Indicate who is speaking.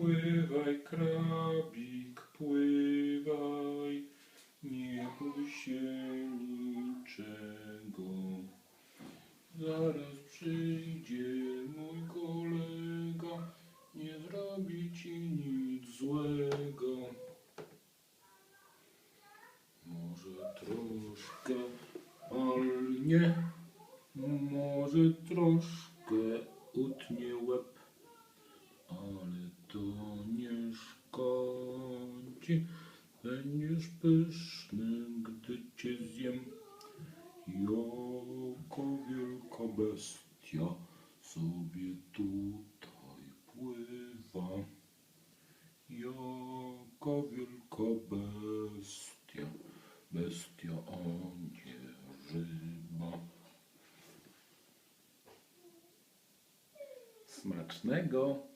Speaker 1: Pływaj, krabik, pływaj, nie bój się niczego. Zaraz przyjdzie mój kolega, nie zrobi ci nic złego. Może troszkę palnie, może troszkę utnie łeb, szkodzi. Będziesz pyszny, gdy cię zjem. Jaka wielka bestia sobie tutaj pływa. Jaka wielka bestia, bestia, a nie ryba. Smacznego!